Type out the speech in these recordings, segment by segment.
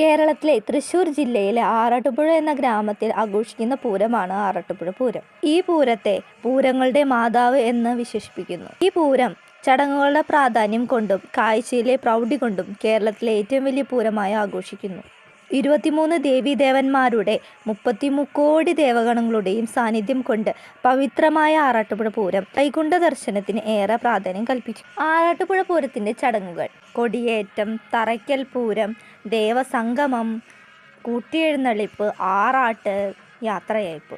കേരളത്തിലെ തൃശ്ശൂർ ജില്ലയിലെ ആറാട്ടുപുഴ എന്ന ഗ്രാമത്തിൽ ആഘോഷിക്കുന്ന പൂരമാണ് ആറാട്ടുപുഴ പൂരം. ഈ പൂരത്തെ പൂരങ്ങളുടെ മാതാവ് എന്ന് വിശേഷിപ്പിക്കുന്നു. ഈ പൂരം ചടങ്ങുകളുടെ പ്രാധാന്യം കൊണ്ടും കാഴ്ചയിലെ പ്രൗഢി കൊണ്ടും കേരളത്തിലെ ഏറ്റവും വലിയ പൂരമായി ആഘോഷിക്കുന്നു. ഇരുപത്തിമൂന്ന് ദേവീദേവന്മാരുടെ മുപ്പത്തിമുക്കോടി ദേവഗണങ്ങളുടെയും സാന്നിധ്യം കൊണ്ട് പവിത്രമായ ആറാട്ടുപുഴ പൂരം വൈകുണ്ഠ ദർശനത്തിന് ഏറെ പ്രാധാന്യം കൽപ്പിച്ചു. ആറാട്ടുപുഴ പൂരത്തിന്റെ ചടങ്ങുകൾ കൊടിയേറ്റം തറയ്ക്കൽ പൂരം ദേവസംഗമം കൂട്ടിയെഴുന്നള്ളിപ്പ് ആറാട്ട് യാത്രയയപ്പ്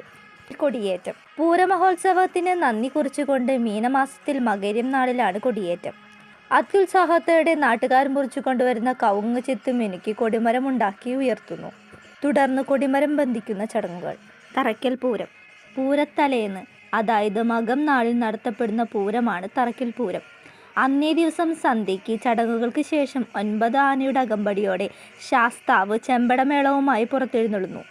കൊടിയേറ്റം. പൂരമഹോത്സവത്തിന് നന്ദി കുറിച്ചുകൊണ്ട് മീനമാസത്തിൽ മകരം നാളിലാണ് കൊടിയേറ്റം. അത്യുത്സാഹത്തോടെ നാട്ടുകാർ മുറിച്ചു കൊണ്ടുവരുന്ന കവുങ്ങ് ചെത്തും മിനുക്കി കൊടിമരം ഉണ്ടാക്കി ഉയർത്തുന്നു. തുടർന്ന് കൊടിമരം ബന്ധിക്കുന്ന ചടങ്ങുകൾ. തറയ്ക്കൽ പൂരം. പൂരത്തലേന്ന് അതായത് മകം നാളിൽ നടത്തപ്പെടുന്ന പൂരമാണ് തറയ്ക്കൽ പൂരം. അന്നേ ദിവസം സന്ധ്യയ്ക്ക് ചടങ്ങുകൾക്ക് ശേഷം ഒൻപത് ആനയുടെ അകമ്പടിയോടെ ശാസ്താവ് ചെമ്പടമേളവുമായി പുറത്തെഴുന്നള്ളുന്നു.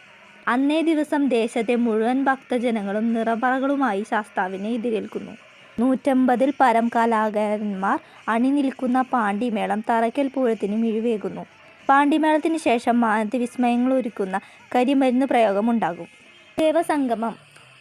അന്നേ ദിവസം ദേശത്തെ മുഴുവൻ ഭക്തജനങ്ങളും നിറപറകളുമായി ശാസ്താവിനെ എതിരേൽക്കുന്നു. നൂറ്റമ്പതിൽ പരം കലാകാരന്മാർ അണിനിൽക്കുന്ന പാണ്ടിമേളം തറയ്ക്കൽ പൂരത്തിന് മിഴിവേകുന്നു. പാണ്ടിമേളത്തിന് ശേഷം മാനത്ത് വിസ്മയങ്ങൾ ഒരുക്കുന്ന കരിമരുന്ന് പ്രയോഗമുണ്ടാകും. ദേവസംഗമം.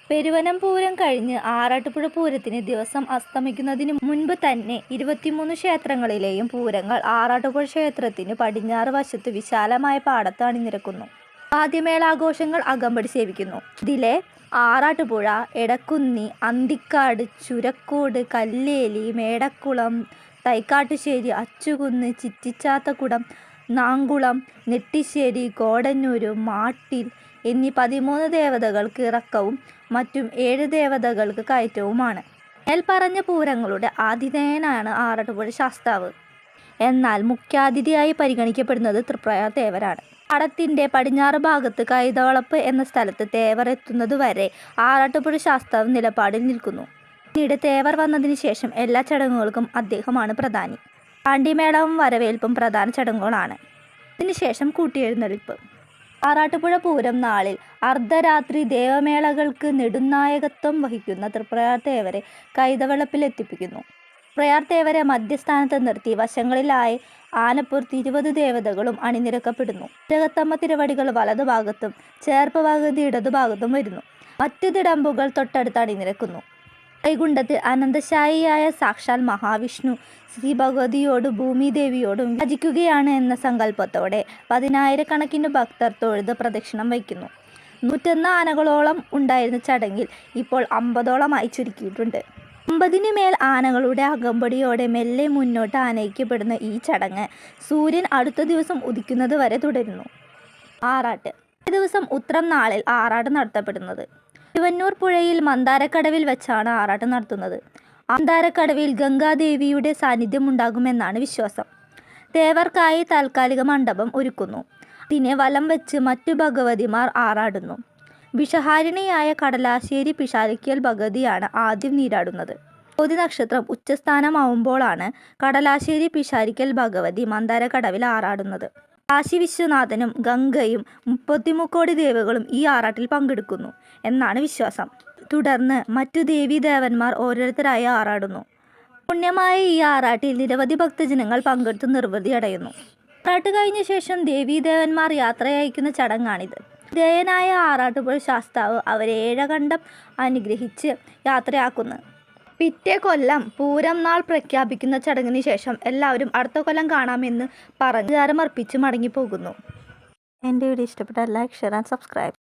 പെരുവനം പൂരം കഴിഞ്ഞ് ആറാട്ടുപുഴ പൂരത്തിന് ദിവസം അസ്തമിക്കുന്നതിന് മുൻപ് തന്നെ ഇരുപത്തിമൂന്ന് ക്ഷേത്രങ്ങളിലെയും പൂരങ്ങൾ ആറാട്ടുപുഴ ക്ഷേത്രത്തിന് പടിഞ്ഞാറ് വശത്ത് വിശാലമായ പാടത്ത് അണിനിരക്കുന്നു. ആദ്യമേളാഘോഷങ്ങൾ അകമ്പടി സേവിക്കുന്നു. ഇതിലെ ആറാട്ടുപുഴ എടക്കുന്നി അന്തിക്കാട് ചുരക്കോട് കല്ലേലി മേടക്കുളം തൈക്കാട്ടുശ്ശേരി അച്ചുകുന്ന് ചിറ്റിച്ചാത്തക്കുടം നാങ്കുളം നെട്ടിശ്ശേരി കോടന്നൂര് മാട്ടിൽ എന്നീ പതിമൂന്ന് ദേവതകൾക്ക് ഇറക്കവും മറ്റും ഏഴ് ദേവതകൾക്ക് കയറ്റവുമാണ്. മേൽപ്പറഞ്ഞ പൂരങ്ങളുടെ ആതിഥേയനാണ് ആറാട്ടുപുഴ ശാസ്താവ്. എന്നാൽ മുഖ്യാതിഥിയായി പരിഗണിക്കപ്പെടുന്നത് തൃപ്രയാർ തേവരാണ് പാടത്തിന്റെ പടിഞ്ഞാറ് ഭാഗത്ത് കൈതവളപ്പ് എന്ന സ്ഥലത്ത് തേവർ എത്തുന്നതുവരെ ആറാട്ടുപുഴ ശാസ്താവ് നിലപാടിൽ നിൽക്കുന്നു. പിന്നീട് തേവർ വന്നതിന് ശേഷം എല്ലാ ചടങ്ങുകൾക്കും അദ്ദേഹമാണ് പ്രധാനി. പാണ്ടിമേളവും വരവേൽപ്പും പ്രധാന ചടങ്ങുകളാണ്. ഇതിനുശേഷം കൂട്ടിയെഴുന്നള്ളിപ്പ്. ആറാട്ടുപുഴ പൂരം നാളിൽ അർദ്ധരാത്രി ദേവമേളകൾക്ക് നെടുനായകത്വം വഹിക്കുന്ന തൃപ്രയാർ തേവരെ കൈതവളപ്പിൽ എത്തിപ്പിക്കുന്നു പ്രയാർ തേവരെ മധ്യസ്ഥാനത്ത് നിർത്തി. വശങ്ങളിലായി ആനപ്പുറത്ത് ഇരുപത് ദേവതകളും അണിനിരക്കപ്പെടുന്നു. രകത്തമ്മ തിരുവടികൾ വലതുഭാഗത്തും ചേർപ്പ് ഭാഗത്ത് ഇടതുഭാഗത്തും വരുന്നു. മറ്റു തിടമ്പുകൾ തൊട്ടടുത്ത് അണിനിരക്കുന്നു. വൈകുണ്ഠത്തിൽ അനന്തശായിയായ സാക്ഷാൽ മഹാവിഷ്ണു ശ്രീ ഭഗവതിയോടും ഭൂമിദേവിയോടും ഭജിക്കുകയാണ് എന്ന സങ്കല്പത്തോടെ പതിനായിരക്കണക്കിന് ഭക്തർ തൊഴുത് പ്രദക്ഷിണം വയ്ക്കുന്നു. നൂറ്റൊന്ന് ആനകളോളം ഉണ്ടായിരുന്ന ചടങ്ങിൽ ഇപ്പോൾ അമ്പതോളമായി ചുരുക്കിയിട്ടുണ്ട്. അമ്പതിന് മേൽ ആനകളുടെ അകമ്പടിയോടെ മെല്ലെ മുന്നോട്ട് ആനയിക്കപ്പെടുന്ന ഈ ചടങ്ങ് സൂര്യൻ അടുത്ത ദിവസം ഉദിക്കുന്നത് വരെ തുടരുന്നു. ആറാട്ട്. ദിവസം ഉത്രം നാളിൽ ആറാട്ട് നടത്തപ്പെടുന്നത്. തിരുവന്നൂർ പുഴയിൽ മന്ദാരക്കടവിൽ വെച്ചാണ് ആറാട്ട് നടത്തുന്നത്. മന്ദാരക്കടവിൽ ഗംഗാദേവിയുടെ സാന്നിധ്യം ഉണ്ടാകുമെന്നാണ് വിശ്വാസം. തേവർക്കായി താൽക്കാലിക മണ്ഡപം ഒരുക്കുന്നു. അതിനെ വലം വെച്ച് മറ്റു ഭഗവതിമാർ ആറാടുന്നു. വിഷഹാരിണിയായ കടലാശ്ശേരി പിഷാരക്കിയൽ ഭഗതിയാണ് ആദ്യം നീരാടുന്നത്. ജ്യോതി നക്ഷത്രം ഉച്ചസ്ഥാനമാവുമ്പോഴാണ് കടലാശ്ശേരി പിഷാരിക്കൽ ഭഗവതി മന്ദാരക്കടവിൽ ആറാടുന്നത്. കാശി വിശ്വനാഥനും ഗംഗയും മുപ്പത്തിമുക്കോടി ദേവകളും ഈ ആറാട്ടിൽ പങ്കെടുക്കുന്നു എന്നാണ് വിശ്വാസം. തുടർന്ന് മറ്റു ദേവീദേവന്മാർ ഓരോരുത്തരായി ആറാടുന്നു. പുണ്യമായ ഈ ആറാട്ടിൽ നിരവധി ഭക്തജനങ്ങൾ പങ്കെടുത്ത് നിർവൃതി അടയുന്നു ആറാട്ട് കഴിഞ്ഞ ശേഷം ദേവീദേവന്മാർ യാത്രയയക്കുന്ന ചടങ്ങാണിത്. ദേയനായ ആറാട്ടുപുഴ ശാസ്താവ് അവരെ ഏഴകണ്ഠം അനുഗ്രഹിച്ച് യാത്രയാക്കുന്നു. പിറ്റേ കൊല്ലം പൂരം നാൾ പ്രഖ്യാപിക്കുന്ന ചടങ്ങിന് ശേഷം എല്ലാവരും അടുത്ത കൊല്ലം കാണാമെന്ന് പറഞ്ഞ് അർപ്പിച്ച് മടങ്ങിപ്പോകുന്നു. എന്റെ വീഡിയോ ഇഷ്ടപ്പെട്ട ലൈക്ക് ഷെയർ ആൻഡ് സബ്സ്ക്രൈബ്.